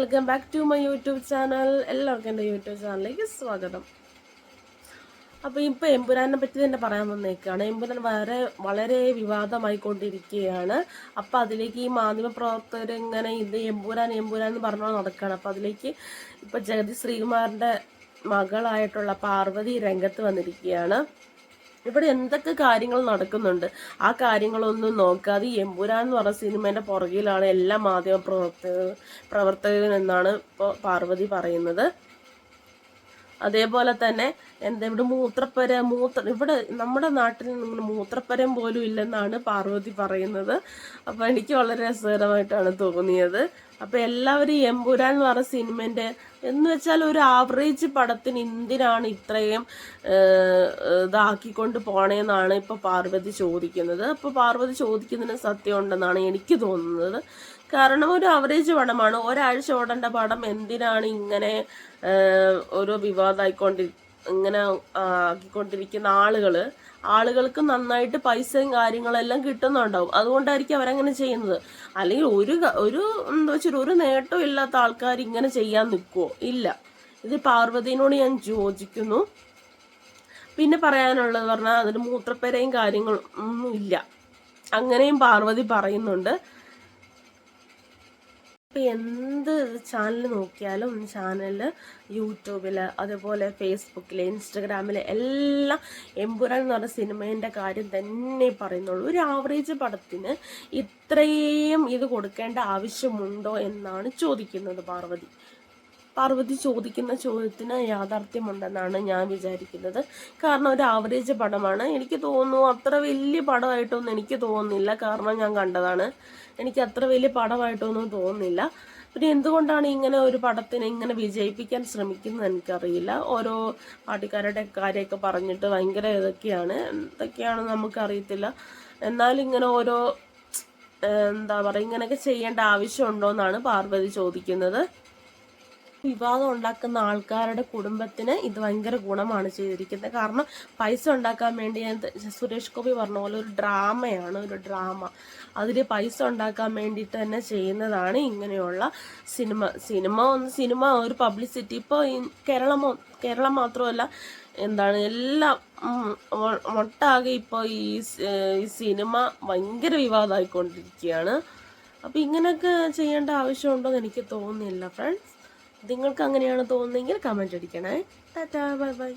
Welcome back to my YouTube channel എല്ലാവർക്കും എന്റെ YouTube ചാനലിലേക്ക് സ്വാഗതം. അപ്പോൾ ഇപ്പോൾ എമ്പുരാനെ പറ്റി തന്നെ പറയാൻ വന്നേക്കാണ്. എമ്പുരാൻ വളരെ വളരെ വിവാദമായിക്കൊണ്ടിരിക്കുകയാണ്. അപ്പോൾ അതിലേക്ക് ഈ മാധ്യമപ്രവർത്തകർ ഇങ്ങനെ ഇത് എമ്പുരാൻ എമ്പുരാൻ എന്ന് പറഞ്ഞുകൊണ്ട് നടക്കുകയാണ്. അപ്പോൾ അതിലേക്ക് ഇപ്പോൾ ജഗതി ശ്രീകുമാറിന്റെ മകളായിട്ടുള്ള പാർവതി രംഗത്ത് വന്നിരിക്കുകയാണ്. ഇവിടെ എന്തൊക്കെ കാര്യങ്ങൾ നടക്കുന്നുണ്ട്? ആ കാര്യങ്ങളൊന്നും നോക്കാതെ എമ്പുരാൻ എന്ന് പറഞ്ഞ സിനിമേന്റെ പുറകിലാണ് എല്ലാ മാധ്യമ പ്രവർത്തക പ്രവർത്തകനെന്നാണ് ഇപ്പോൾ പാർവതി പറയുന്നത്. അതേപോലെ തന്നെ എന്താ ഇവിടെ മൂത്രപ്പര മൂത്ര ഇവിടെ നമ്മുടെ നാട്ടിൽ മൂത്രപ്പരം പോലും ഇല്ലെന്നാണ് പാർവതി പറയുന്നത്. അപ്പോൾ എനിക്ക് വളരെ രസകരമായിട്ടാണ് തോന്നിയത്. അപ്പോൾ എല്ലാവരും എമ്പുരാൻ എന്ന് പറഞ്ഞ സിനിമന്റെ എന്ന് വെച്ചാൽ ഒരു ആവറേജ് പടത്തിന് എന്തിനാണ് ഇത്രയും ഇതാക്കിക്കൊണ്ട് പോണേന്നാണ് ഇപ്പോൾ പാർവതി ചോദിക്കുന്നത്. അപ്പോൾ പാർവതി ചോദിക്കുന്നതിന് സത്യം ഉണ്ടെന്നാണ് എനിക്ക് തോന്നുന്നത്. കാരണം ഒരു ആവറേജ് പടമാണ്. ഒരാഴ്ച ഓടേണ്ട പടം എന്തിനാണ് ഇങ്ങനെ ഓരോ വിവാദമായിക്കൊണ്ടി ഇങ്ങനെ ആക്കിക്കൊണ്ടിരിക്കുന്ന ആളുകൾ ആളുകൾക്ക് നന്നായിട്ട് പൈസയും കാര്യങ്ങളെല്ലാം കിട്ടുന്നുണ്ടാവും. അതുകൊണ്ടായിരിക്കും അവരങ്ങനെ ചെയ്യുന്നത്. അല്ലെങ്കിൽ ഒരു ഒരു എന്താ വെച്ചാൽ ഒരു നേട്ടവും ഇല്ലാത്ത ആൾക്കാർ ഇങ്ങനെ ചെയ്യാൻ നിൽക്കുമോ ഇല്ല. ഇത് പാർവതിനോട് ഞാൻ യോജിക്കുന്നു. പിന്നെ പറയാനുള്ളത് പറഞ്ഞാൽ അതിന് മൂത്രപ്പരയും കാര്യങ്ങളും ഒന്നും ഇല്ല. അങ്ങനെയും പാർവതി പറയുന്നുണ്ട്. ഇപ്പം എന്ത് ചാനൽ നോക്കിയാലും ചാനൽ യൂട്യൂബിൽ അതുപോലെ ഫേസ്ബുക്കിൽ ഇൻസ്റ്റഗ്രാമിൽ എല്ലാം എമ്പുരാൻ എന്ന് പറഞ്ഞ സിനിമേന്റെ കാര്യം തന്നെ പറയുന്നുള്ളൂ. ഒരു ആവറേജ് പടത്തിന് ഇത്രയും ഇത് കൊടുക്കേണ്ട ആവശ്യമുണ്ടോ എന്നാണ് ചോദിക്കുന്നത് പാർവതി. പാർവതി ചോദിക്കുന്ന ചോദ്യത്തിന് യാഥാർത്ഥ്യമുണ്ടെന്നാണ് ഞാൻ വിചാരിക്കുന്നത്. കാരണം ഒരു ആവറേജ് പടമാണ്. എനിക്ക് തോന്നുന്നു അത്ര വലിയ പടമായിട്ടൊന്നും എനിക്ക് തോന്നുന്നില്ല. കാരണം ഞാൻ കണ്ടതാണ്. എനിക്ക് അത്ര വലിയ പടമായിട്ടൊന്നും തോന്നുന്നില്ല. പിന്നെ എന്തുകൊണ്ടാണ് ഇങ്ങനെ ഒരു പടത്തിനെ ഇങ്ങനെ വിജയിപ്പിക്കാൻ ശ്രമിക്കുന്നത് എനിക്കറിയില്ല. ഓരോ പാട്ടിക്കാരുടെ കാര്യമൊക്കെ പറഞ്ഞിട്ട് ഭയങ്കര ഇതൊക്കെയാണ്. എന്തൊക്കെയാണ് നമുക്കറിയത്തില്ല. എന്നാലും ഇങ്ങനെ ഓരോ എന്താ പറയുക ഇങ്ങനെയൊക്കെ ചെയ്യേണ്ട ആവശ്യമുണ്ടോ എന്നാണ് പാർവതി ചോദിക്കുന്നത്. വിവാദം ഉണ്ടാക്കുന്ന ആൾക്കാരുടെ കുടുംബത്തിന് ഇത് ഭയങ്കര ഗുണമാണ് ചെയ്തിരിക്കുന്നത്. കാരണം പൈസ ഉണ്ടാക്കാൻ വേണ്ടി ഞാൻ സുരേഷ് ഗോപി പറഞ്ഞ പോലെ ഒരു ഡ്രാമയാണ് ഒരു ഡ്രാമ. അതിൽ പൈസ ഉണ്ടാക്കാൻ വേണ്ടിയിട്ട് തന്നെ ചെയ്യുന്നതാണ് ഇങ്ങനെയുള്ള സിനിമ. സിനിമ ഒന്ന് സിനിമ ഒരു പബ്ലിസിറ്റി. ഇപ്പോൾ കേരളമോ കേരളം മാത്രമല്ല എന്താണ് എല്ലാം മൊട്ടാകെ ഇപ്പോൾ ഈ സിനിമ ഭയങ്കര വിവാദമായിക്കൊണ്ടിരിക്കുകയാണ്. അപ്പോൾ ഇങ്ങനെയൊക്കെ ചെയ്യേണ്ട ആവശ്യമുണ്ടോ എന്ന് എനിക്ക് തോന്നുന്നില്ല ഫ്രണ്ട്സ് നിങ്ങൾക്ക് അങ്ങനെയാണ് തോന്നുന്നതെങ്കിൽ കമന്റ് അടിക്കണേ. Tata bye bye